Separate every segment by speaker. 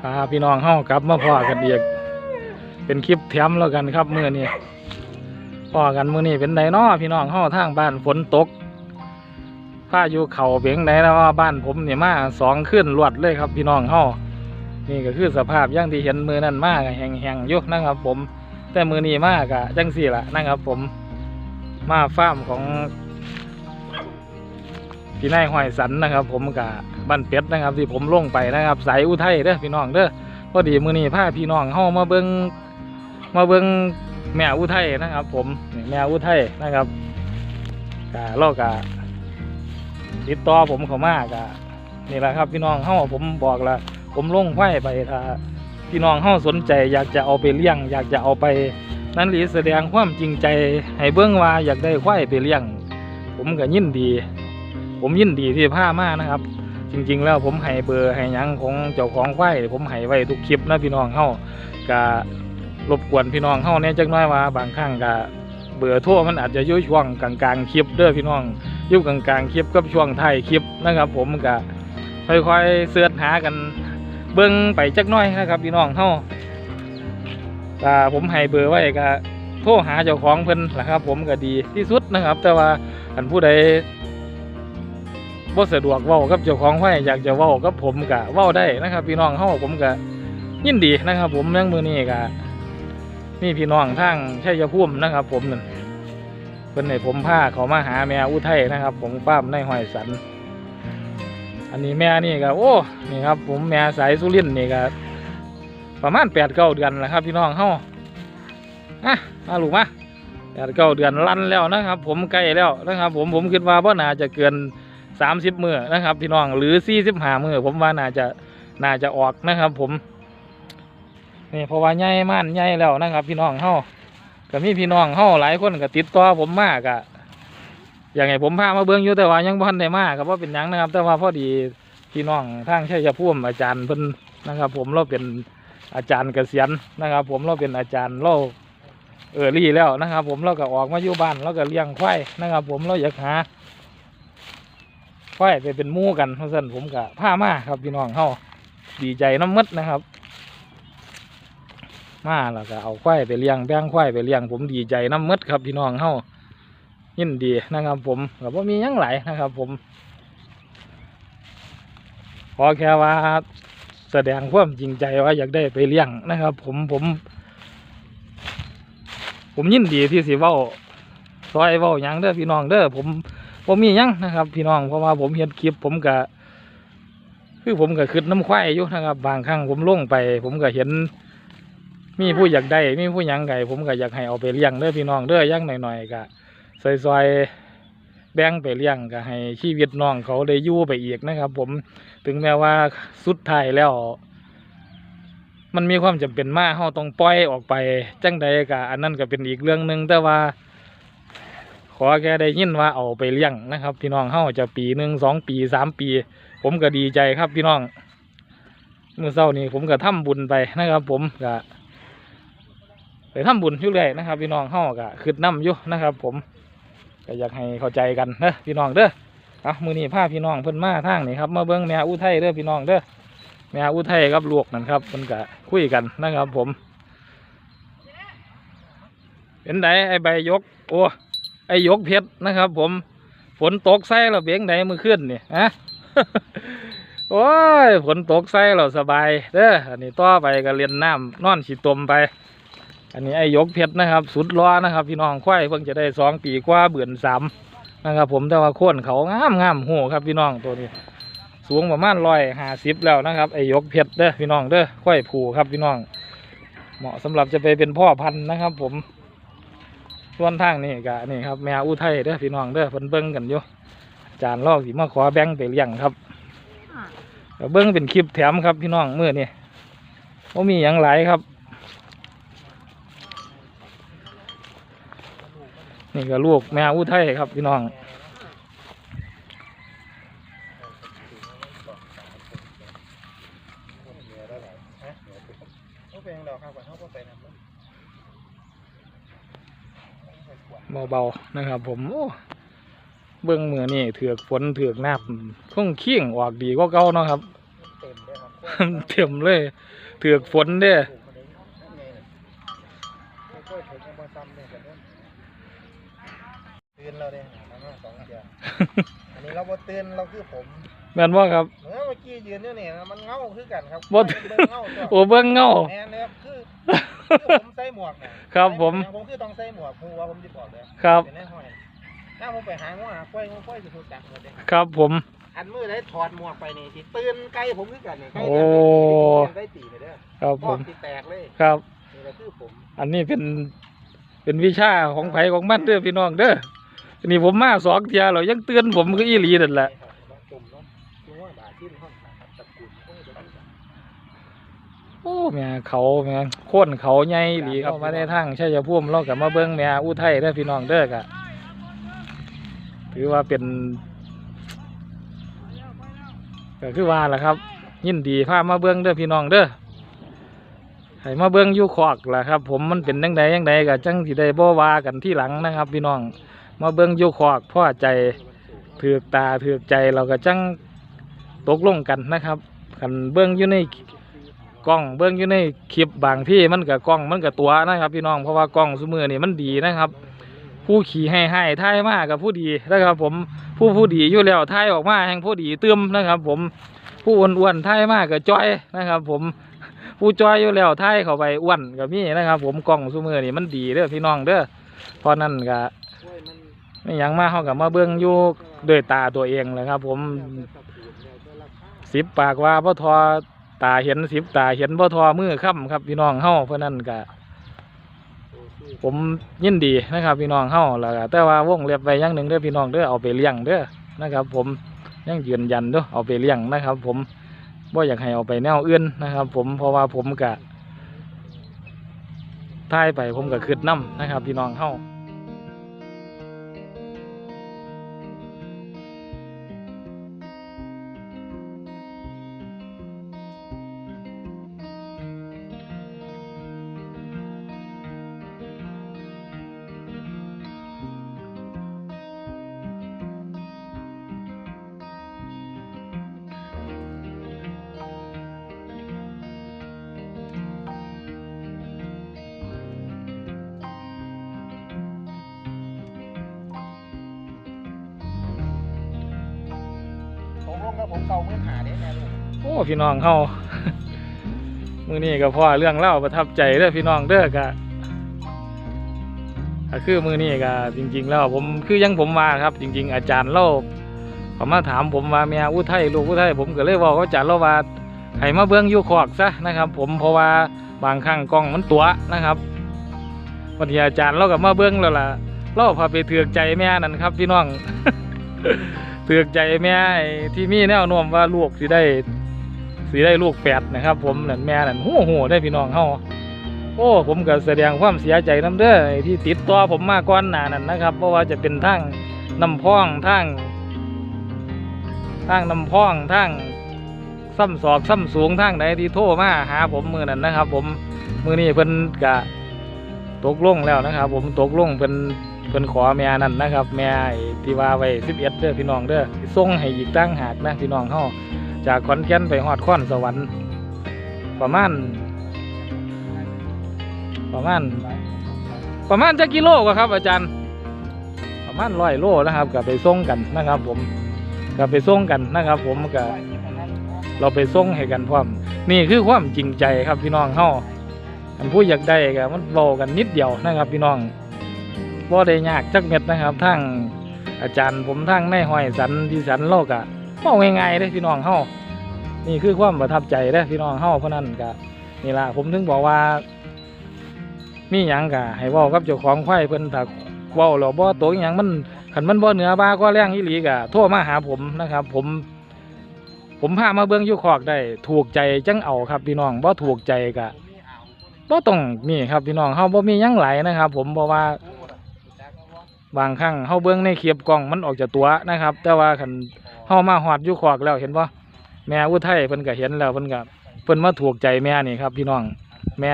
Speaker 1: พาพี่น้องเฮากลับมาพ่อกันอีกเป็นคลิปแถมแล้วกันครับเมื้อนี้พ่อกันมื้อนี้เป็นไดน้อพี่น้องเฮาทางบ้านฝนตกพาอยู่เขาเบียงไดแล้วว่าบ้านผมเนี่มาสองขึ้นรวดเลยครับ พี่น้องเฮานี่ก็คือสภาพย่างที่เห็นมือนั้นมากแห้งๆอยู่นะครับ ผม แต่มือนี้มากอะจังสี่ละนะครับ ผมมาฟาร์มของพี่นายห้อยสันนะครับ ผมกับ บ้านเป็ดนะครับที่ผมลงไปนะครับ สายอุทัยเด้อพี่น้องเด้อพอดีมือนี้พาพี่น้องเข้ามาเบิงมาเบิงแม่อุทัยนะครับ ผมแม่อุทัยนะครับกะเรากะติดต่อผมเขามากะนี่แหละครับ พี่น้องเข้าผมบอกล้วผมลงไฟไปถ้าพี่น้องเข้าสนใจ อยากจะเอาไปเลี้ยง อยากจะเอาไปนั่นหรือแสดงความจริงใจให้เบิ้องว่าอยากได้ควายไปเลี้ยง ผมก็ยินดี ผมยินดีที่พามานะครับ จริง ๆ แล้วผมให้เบอร์ให้ยังของเจ้าของควายผมให้ไว้ทุกคลิปนะพี่น้องเฮากะรบกวนพี่น้องเฮาเนี่ยจักน้อยว่าบางครั้งกะเบอร์โทรมันอาจจะยู่ยช่วงกลางๆคลิปเด้อพี่น้องยู่กลางๆคลิปกับช่วงท้ายคลิปนะครับ ผมกะค่อยๆเสิร์ชหากันเบิ่งไปจักน้อยนะครับ พี่น้องเฮากะผมให้เบอร์ไว้กะโทรหาเจ้าของเพิ่นล่ะครับ ผมก็ดีที่สุดนะครับ แต่ว่าอันผู้ใด บ่สะดวกเว้ากับเจ้าของไว้อยากจะเว้ากับผมกะเว้าได้นะครับ พี่น้องเฮาผมกะยินดีนะครับ ผมเรื่องมือนี้กะนี่พี่น้องทางชัยภูมินะครับ ผมนั่นเพิ่นให้ผมพาเขามาหาแม่อุทัยนะครับ ผมป้ามในห้อยสัน อันนี้แม่นี่ก็โอ้นี่ครับ ผมแม่สายสุรินนี่ก็ประมาณแปดเก้าเดือนแล้วครับ พี่น้องเฮาอะมาลูกมาแปดเก้าเดือนลั่นแล้วนะครับ ผมใกล้แล้วนะครับ ผมผมคิดว่าบ่น่าจะเกิน สามสิบมือนะครับพี่น้องหรือสี่สิบห้ามือผมว่าน่าจะน่าจะออกนะครับ ผมนี่เพราะว่าใหญ่ม่านใหญ่แล้วนะครับ พี่น้องเฮาก็มีพี่น้องเฮาหลายคนก็ติดต่อผมมากอะอย่างไงผมพามาเบิ้องอยู่แต่ว่ายังบ่ทันได้มากครับว่าเป็นยังนะครับ แต่ว่าพอดีพี่น้องทางชัยภูมิอาจารย์เพิ่นนะครับ ผมเราเป็นอาจารย์เกษียณนะครับ ผมเราเป็นอาจารย์เราเออรี่แล้วนะครับ ผมเราก็ออกมาอยู่บ้านเราก็เลี้ยงควายนะครับ ผมเราอยากหา ควายไปเป็นมู่กันเพราะฉะนั้นผมกับผ้ามาครับพี่น้องเฮาดีใจน้ำมดนะครับ มาแล้วก็เอาควายไปเลี้ยงแบ่งควายไปเลี้ยงผมดีใจน้ำมดครับพี่น้องเฮายินดีนะครับ ผมกับว่ามียังไหลนะครับ ผมขอแค่ว่าแสดงความจริงใจว่าอยากได้ไปเลี้ยงนะครับ ผมผม ผมยินดีที่สิเว้าซอยเว้ายังเด้อพี่น้องเด้อผม ผมมียังนะครับพี่น้องเพราะว่าผมเห็นคลิปผมก็คือผมก็คืดน้ำควายอยู่นะครับ บางครั้งผมลงไป ผมก็เห็น มีผู้อยากได้มีผู้ยังไก่ผมก็อยากให้เอาไปเลี้ยงเด้อพี่น้องเด้ออยังหน่อยๆก็ซอยๆแบ่งไปเลี้ยงก็ให้ชีวิตน้องเขาได้ยู่ไปอีกนะครับ ผมถึงแม้ว่าสุดท้ายแล้ว มันมีความจำเป็นมากเฮาต้องปล่อยออกไปจังใดก็อันนั้นก็เป็นอีกเรื่องหนึ่งแต่ว่า ขอแค่ได้ยินว่าเอาไปเลี้ยงนะครับ พี่น้องเฮาจะปีหนึ่งสองปีสามปี ผมก็ดีใจครับพี่น้องเมื่อเช้านี้ผมก็ทำบุญไปนะครับ ผมก็ไปทำบุญอยู่เลยนะครับ พี่น้องเฮาก็คืดน้ำอยู่นะครับ ผมก็อยากให้เข้าใจกันเด้อพี่น้องเด้อเอามือนี้พาพี่น้องเพิ่นมาทางนี่ครับมาเบิ้งแม่อุทัยเด้อพี่น้องเด้อแม่อุทัยกับลูกนั่นครับเพิ่นก็คุยกันนะครับ ผมเป็นไดไอใบยกโอ้ ไอ้ยกเพชรนะครับ ผมฝนตกใส่เราเบียงไหนมือขึ้นนี่ฮะโอ้ยฝนตกใส่เราสบายเด้ออันนี้ต่อไปก็เรียนน้ำนอนฉีดตมไป อันนี้ไอ้ยกเพชรนะครับ สุดล้อนะครับ พี่น้องควายเพิ่งจะได้สองปีกว่าเบื่อนสามนะครับ ผมแต่ว่าโค่นเขางามงามหูครับพี่น้องตัวนี้ สูงประมาณร้อยห้าสิบแล้วนะครับไอ้ยกเพชรเด้อพี่น้องเด้อควายผูครับพี่น้อง เหมาะสำหรับจะไปเป็นพ่อพันธุ์นะครับ ผม ส่วนทางนี่ก็นี่ครับแมวอุทัยเด้อพี่น้องเด้อเพิ่นเบิ่งกันอยู่อาจารย์ลอกสิมาขอแบ่งไปเลี้ยงครับเบิ่งเป็นคลิปแถมครับพี่น้องเมื้อนี้บ่มีหยังหลายครับ นี่ก็ลูกแมวอุทัยครับพี่น้อง
Speaker 2: เขาเป็นดอกครับเขาก็ไปนำ
Speaker 1: เบาๆนะครับ ผมโอ้เบื้องมือนี่เถือกฝนเถือกน้ำคงเคียงออกดีกว่าเก่าเนาะครับ
Speaker 2: เต็ม
Speaker 1: เลยเถือกฝนเด้
Speaker 2: ตื่นเราเด้ประสองเดือนอันนี้เราบ่ตื่นเราคือผม
Speaker 1: แม่นว่าครับ
Speaker 2: เมื่อเมื่อกี้ยืนอยู่นี่นะมันเงาคือกันครับ
Speaker 1: บ่
Speaker 2: เบิ่งเงาตัว
Speaker 1: โอ้เบิ่งเงา
Speaker 2: แม่นเลยครับคือคือผมใส่หมวกเนี่ย
Speaker 1: ครับผม
Speaker 2: ผมคือต้องใส่หมวกผมว่าผมสิบอกเลย
Speaker 1: ครับ
Speaker 2: เป็นแน่ห้อยถ้าผมไปหางัวหาควายงัวควายสิฮู้จักหมดเด้
Speaker 1: ครับผม
Speaker 2: อันมือได้ถอดหมวกไปนี่สิตื่นไกลผมคือกันนี่ไกล
Speaker 1: โอ้
Speaker 2: กันได้ตีไปเด้อ
Speaker 1: ครับผ
Speaker 2: พ่อ
Speaker 1: ม
Speaker 2: สิแตกเลย
Speaker 1: ครับ
Speaker 2: นี่แหละคือผม
Speaker 1: อันนี้เป็นเป็นวิชาของไผของมันเด้อพี่น้องเด้ออันนี้ผมมาสองเที่ยเรายังเตือนผมคืออีหลีนั่นแหละ
Speaker 2: จุ่มเนาะงัวบาดที่ห้องนะครับตะกุนโอ้ยเดี๋ยวนี้
Speaker 1: โอ้แม่เขาแม่โค่นเขาใหญ่อีหลีเข้ามาในทางชัยภูมิเรากับมาเบิ่งแม่อุทัยเด้อพี่น้องเด้อกะถือว่าเป็นก็คือว่าล่ะครับ ยินดีพามาเบิ่งเด้อพี่น้องเด้อให้มาเบิ่งอยู่ขอกล่ะครับ ผมมันเป็นจังใดจังใดก็จังสิได้บ่ว่ากันที่หลังนะครับ พี่น้องมาเบิ่งอยู่ขอกพ่อใจถือกตาถือกใจเราก็จังตกลงกันนะครับคันเบิ่งอยู่ใน กล้องเบิ้องอยู่ในคลิปบางที่มันกับกล้องมันกับตัวนะครับ พี่น้องเพราะว่ากล้องสมือนี่มันดีนะครับ ผู้ขี่ให้ให้ท่ายมากกับผู้ดีนะครับ ผมผู้ผู้ดีอยู่แล้วท่ายออกมาแห่งผู้ดีเติมนะครับ ผมผู้อ้วนๆท่ายมากกับจ้อยนะครับ ผมผู้จ้อยอยู่แล้วท่ายเข้าไปอ้วนกับมี่นะครับ ผมกล้องสมือนี่มันดีเด้อพี่น้องเด้อเพราะนั่นก็
Speaker 2: กล้วยมัน
Speaker 1: ไม่ยังมาเขากับมาเบิ้องอยู่ด้วยตาตัวเองเลยครับ ผมสิบปากว่าพ่ทอ ตาเห็นสิบตาเห็นพ่ทอมือค่ำครับพี่น้องเฮาเพราะนั้นก็
Speaker 2: ตัวที่
Speaker 1: ผมยินดีนะครับ พี่น้องเฮาแล้วก็แต่ว่าวงเล็บไว้อย่างหนึ่งเด้อพี่น้องเด้อเอาไปเลี้ยงเด้อนะครับ ผมยังยืนยันเด้อเอาไปเลี้ยงนะครับ ผมบ่อยากให้เอาไปแนวอื่นนะครับ ผมเพราะว่าผมกะท้ายไปผมก็คืดน้ำนะครับ พี่น้องเฮา
Speaker 2: ผมลงกับผมเก่าเมื่อหาได้แม่ลูก
Speaker 1: โอ้พี่น้องเฮามือนี้ก็พ่อเรื่องเล่าประทับใจเด้อพี่น้องเด้อกะก็คือมือนี้ก็จริง ๆ แล้วผมคือยังผมมาครับ จริง ๆ อาจารย์เล่าเขามาถามผมว่าแม่อุทัยลูกอุทัยผมก็เลยบอกกับอาจารย์เล่าว่าให้มาเบิ่งยู่ขอกซะนะครับ ผมเพราะว่าบางครั้งกล้องมันตัวนะครับวันที่อาจารย์เราก็มาเบิ่งแล้วล่ะเราพาไปเถือกใจแม่นั่นครับ พี่น้อง เถือกใจแม่ที่มีแนวโน้มว่าลูกสิได้สิได้ลูกแฝดนะครับ ผมนั่นแม่นั่นโอ้โหได้พี่น้องเฮาโอ้ผมก็แสดงความเสียใจน้ำเด้อที่ติดต่อผมมาก่อนหน้านั้นนะครับเพราะว่าจะเป็นทางน้ำพ่องทางทางน้ำพ่องทางซ้ำศอกซ้ำสูงทางใดที่โทรมาหาผมมือนั้นนะครับ ผมมือนี้เพิ่นกะตกลงแล้วนะครับ ผมตกลงเป็น เพิ่นขอแม่นั่นนะครับ แม่ไอ้ที่ว่าไว้11เอ็ด้อพี่น้องเด้อส่งให้อีกตั้งหากนะพี่น้องเฮาจากขอนแก่นไปฮอดข้อนสวรรค์ประมาณ ประมาณ ประมาณจะกิโลกว่าครับ อาจารย์ ประมาณร้อยโลนะครับก็ไปส่งกันนะครับ ผมก็ไปส่งกันนะครับ ผมก็เราไปส่งให้กันพร้อมนี่คือความจริงใจครับพี่น้องเฮาอันผู้อยากได้ก็มันเบากันนิดเดียวนะครับ พี่น้อง บ่ได้ยากจักเม็ดนะครับทั้งอาจารย์ผมทั้งในห้อยสันที่สันโลกอะเว้าง่ายๆเด้พี่น้องเฮานี่คือความประทับใจเด้พี่น้องเฮาเพราะนั้นก็นี่ละผมถึงบอกว่า มีหยังก็ให้ว้ากับเจ้าของควายเพิ่นถ้าเว้าแล้วบ่ตกอหยังมันคันมันบ่เหนือบ้าก็แรงอีหลีก็โทรมาหาผมนะครับ ผม ผมพามาเบิ่งยู่คอกได้ ถูกใจจังเอาครับพี่น้องบ่ถูกใจก็บ่ต้องนี่ครับพี่น้องเฮาบ่มียังไหลนะครับ ผมเพราะว่า บางครั้งเฮาเบิ่งในคลิปกล้องมันออกจากตัวนะครับ แต่ว่าคันเฮามาฮอดอยู่ขอกแล้วเห็นบ่แม่อุทัยเพิ่นก็เห็นแล้วเพิ่นก็เพิ่นมาถูกใจแม่นี่ครับ พี่น้องแม่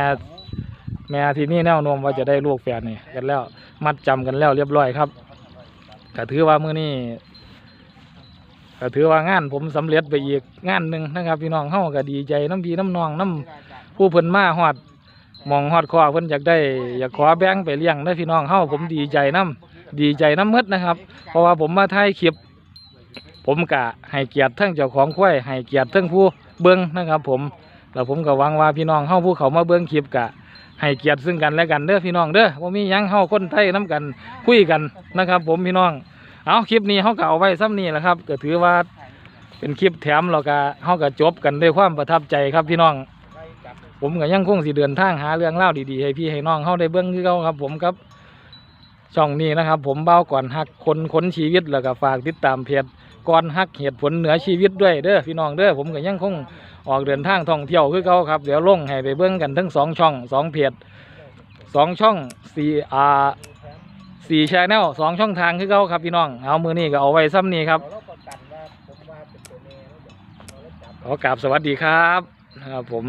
Speaker 1: แม่ที่มีแนวโน้มว่าจะได้ลูกแฝดนี่กันแล้ว มัดจำกันแล้วเรียบร้อยครับก็ถือว่ามื้อนี้ก็ถือว่างานผมสำเร็จไปอีกงานหนึ่งนะครับ พี่น้องเฮาก็ดีใจน้ำพี่น้ำนองน้ำผู้เพิ่นมาฮอดหมองฮอดคอเพิ่นอยากได้ อยากขอแบ่งไปเลี้ยงได้อพี่น้องเฮาผมดีใจน้ำ ดีใจน้ำหมดนะครับ เพราะว่าผมมาถ่ายคลิป ผมกะให้เกียรติทั้งเจ้าของควายให้เกียรติทั้งผู้เบิ้องนะครับ ผมแล้วผมก็หวังว่าพี่น้องเฮาผู้เขามาเบิ้องคลิปกะให้เกียรติซึ่งกันและกันเด้อพี่น้องเด้อว่ามียังเฮาคนไทยน้กันคุยกันนะครับ ผมพี่น้องเอาคลิปนี้เฮาก็เอาไว้ซ้ำนี้แหละครับ ก็ถือว่าเป็นคลิปแถมแล้วก็เฮาก็จบกันด้วยความประทับใจครับพี่น้อง ผมก็ยังคงสิเดินทางหาเรื่องเล่าดีๆให้พี่ให้น้องเฮาได้เบิ่งคือเก่าครับ ผมครับ ช่องนี้นะครับ ผมเบ้าก่อนฮักคนค้นชีวิตแล้วก็ฝากติดตามเพจก่อนฮักเหตุผลเหนือชีวิตด้วยเด้อพี่น้องเด้อผมก็ยังคงออกเดินทางท่องเที่ยวคือเก่าครับเดี๋ยวลงให้ไปเบิ่งกันทั้งสองช่องสองเพจสองช่องสี่อ่าสี่ชแนลสองช่องทางคือเก่าครับพี่น้องเอามือนี้ก็เอาไว้ซ้ำนี้ครับ
Speaker 2: เราประกันว่าผมว่าเป็นตัวแม่แล้วเดี๋ยวเราจับ
Speaker 1: ขอกราบสวัสดีครับนะครับผม